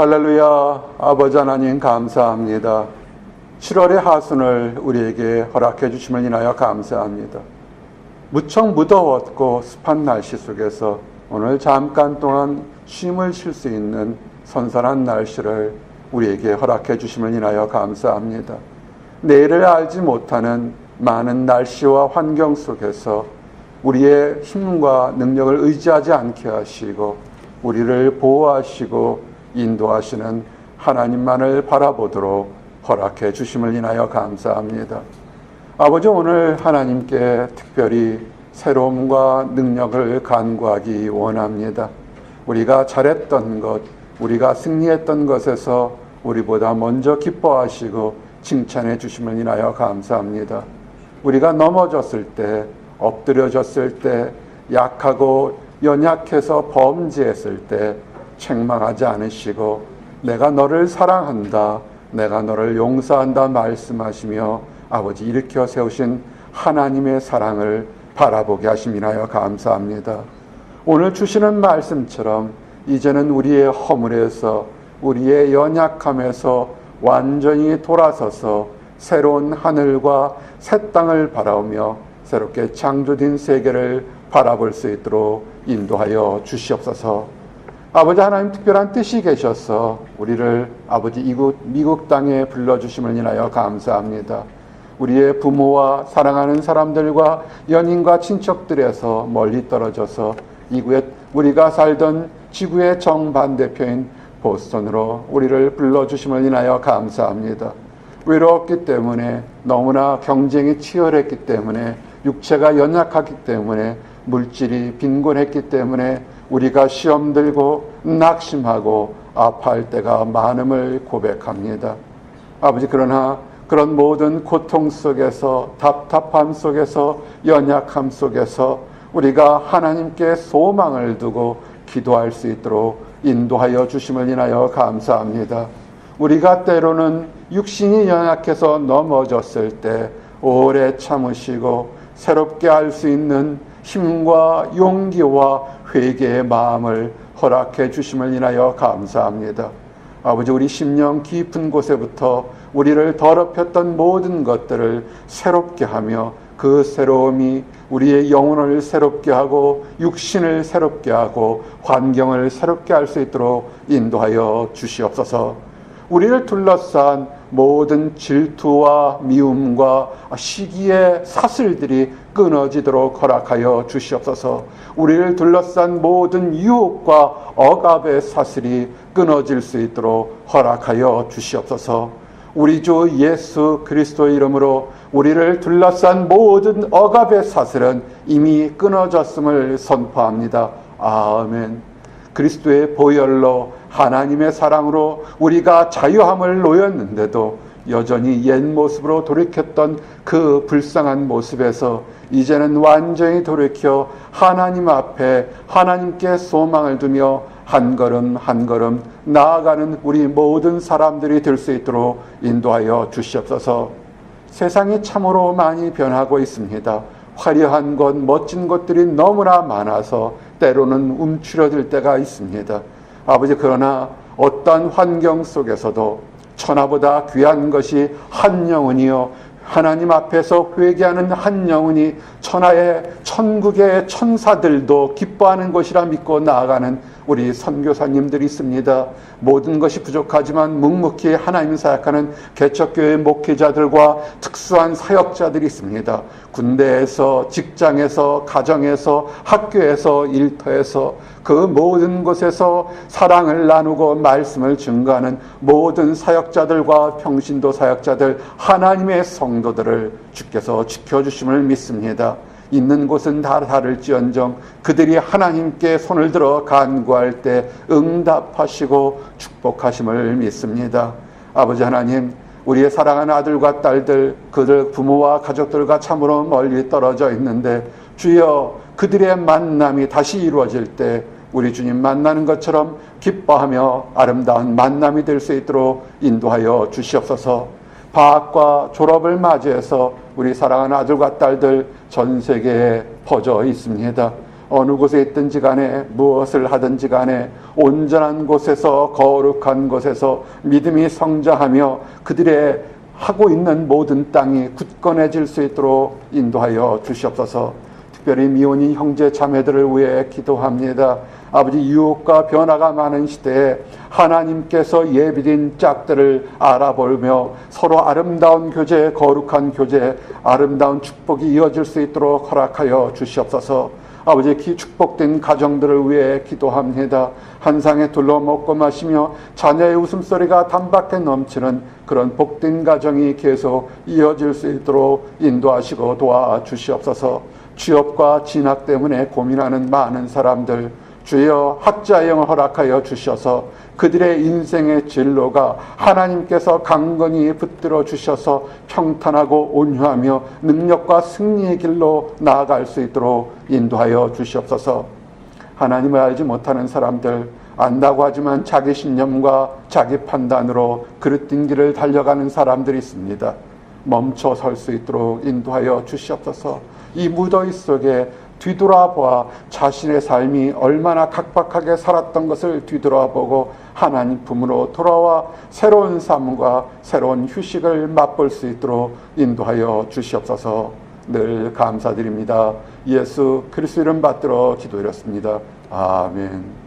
할렐루야, 아버지 하나님 감사합니다. 7월의 하순을 우리에게 허락해 주심을 인하여 감사합니다. 무척 무더웠고 습한 날씨 속에서 오늘 잠깐 동안 쉼을 쉴 수 있는 선선한 날씨를 우리에게 허락해 주심을 인하여 감사합니다. 내일을 알지 못하는 많은 날씨와 환경 속에서 우리의 힘과 능력을 의지하지 않게 하시고 우리를 보호하시고 인도하시는 하나님만을 바라보도록 허락해 주심을 인하여 감사합니다. 아버지 오늘 하나님께 특별히 새로움과 능력을 간구하기 원합니다. 우리가 잘했던 것, 우리가 승리했던 것에서 우리보다 먼저 기뻐하시고 칭찬해 주심을 인하여 감사합니다. 우리가 넘어졌을 때, 엎드려졌을 때, 약하고 연약해서 범죄했을 때 책망하지 않으시고 내가 너를 사랑한다. 내가 너를 용서한다 말씀하시며 아버지 일으켜 세우신 하나님의 사랑을 바라보게 하심이나여 감사합니다. 오늘 주시는 말씀처럼 이제는 우리의 허물에서 우리의 연약함에서 완전히 돌아서서 새로운 하늘과 새 땅을 바라오며 새롭게 창조된 세계를 바라볼 수 있도록 인도하여 주시옵소서. 아버지 하나님 특별한 뜻이 계셔서 우리를 아버지 이곳 미국 땅에 불러주심을 인하여 감사합니다. 우리의 부모와 사랑하는 사람들과 연인과 친척들에서 멀리 떨어져서 이구에 우리가 살던 지구의 정반대표인 보스턴으로 우리를 불러주심을 인하여 감사합니다. 외로웠기 때문에 너무나 경쟁이 치열했기 때문에 육체가 연약하기 때문에 물질이 빈곤했기 때문에 우리가 시험 들고 낙심하고 아파할 때가 많음을 고백합니다. 아버지 그러나 그런 모든 고통 속에서 답답함 속에서 연약함 속에서 우리가 하나님께 소망을 두고 기도할 수 있도록 인도하여 주심을 인하여 감사합니다. 우리가 때로는 육신이 연약해서 넘어졌을 때 오래 참으시고 새롭게 할 수 있는 힘과 용기와 회개의 마음을 허락해 주심을 인하여 감사합니다. 아버지 우리 심령 깊은 곳에부터 우리를 더럽혔던 모든 것들을 새롭게 하며 그 새로움이 우리의 영혼을 새롭게 하고 육신을 새롭게 하고 환경을 새롭게 할 수 있도록 인도하여 주시옵소서. 우리를 둘러싼 모든 질투와 미움과 시기의 사슬들이 끊어지도록 허락하여 주시옵소서. 우리를 둘러싼 모든 유혹과 억압의 사슬이 끊어질 수 있도록 허락하여 주시옵소서. 우리 주 예수 그리스도의 이름으로 우리를 둘러싼 모든 억압의 사슬은 이미 끊어졌음을 선포합니다. 아멘. 그리스도의 보혈로 하나님의 사랑으로 우리가 자유함을 놓였는데도 여전히 옛 모습으로 돌이켰던 그 불쌍한 모습에서 이제는 완전히 돌이켜 하나님 앞에 하나님께 소망을 두며 한 걸음 한 걸음 나아가는 우리 모든 사람들이 될 수 있도록 인도하여 주시옵소서. 세상이 참으로 많이 변하고 있습니다. 화려한 것, 멋진 것들이 너무나 많아서 때로는 움츠러들 때가 있습니다. 아버지 그러나 어떤 환경 속에서도 천하보다 귀한 것이 한 영혼이요. 하나님 앞에서 회개하는 한 영혼이 천하의 천국의 천사들도 기뻐하는 것이라 믿고 나아가는 우리 선교사님들이 있습니다. 모든 것이 부족하지만 묵묵히 하나님 사역하는 개척교회 목회자들과 특수한 사역자들이 있습니다. 군대에서, 직장에서, 가정에서, 학교에서, 일터에서 그 모든 곳에서 사랑을 나누고 말씀을 증거하는 모든 사역자들과 평신도 사역자들, 하나님의 성도들을 주께서 지켜주심을 믿습니다. 있는 곳은 다 다를지언정 그들이 하나님께 손을 들어 간구할 때 응답하시고 축복하심을 믿습니다. 아버지 하나님, 우리의 사랑하는 아들과 딸들, 그들 부모와 가족들과 참으로 멀리 떨어져 있는데 주여 그들의 만남이 다시 이루어질 때 우리 주님 만나는 것처럼 기뻐하며 아름다운 만남이 될 수 있도록 인도하여 주시옵소서. 방학과 졸업을 맞이해서 우리 사랑하는 아들과 딸들 전 세계에 퍼져 있습니다. 어느 곳에 있든지 간에 무엇을 하든지 간에 온전한 곳에서 거룩한 곳에서 믿음이 성장하며 그들의 하고 있는 모든 땅이 굳건해질 수 있도록 인도하여 주시옵소서. 특별히 미혼인 형제 자매들을 위해 기도합니다. 아버지 유혹과 변화가 많은 시대에 하나님께서 예비된 짝들을 알아보며 서로 아름다운 교제, 거룩한 교제, 아름다운 축복이 이어질 수 있도록 허락하여 주시옵소서. 아버지 기 축복된 가정들을 위해 기도합니다. 한 상에 둘러 먹고 마시며 자녀의 웃음소리가 단박에 넘치는 그런 복된 가정이 계속 이어질 수 있도록 인도하시고 도와주시옵소서. 취업과 진학 때문에 고민하는 많은 사람들 주여 학자의 영을 허락하여 주셔서 그들의 인생의 진로가 하나님께서 강건히 붙들어 주셔서 평탄하고 온유하며 능력과 승리의 길로 나아갈 수 있도록 인도하여 주시옵소서. 하나님을 알지 못하는 사람들 안다고 하지만 자기 신념과 자기 판단으로 그릇된 길을 달려가는 사람들이 있습니다. 멈춰 설 수 있도록 인도하여 주시옵소서. 이 무더위 속에 뒤돌아보아 자신의 삶이 얼마나 각박하게 살았던 것을 뒤돌아보고 하나님 품으로 돌아와 새로운 삶과 새로운 휴식을 맛볼 수 있도록 인도하여 주시옵소서. 늘 감사드립니다. 예수 그리스도 이름 받들어 기도드렸습니다. 아멘.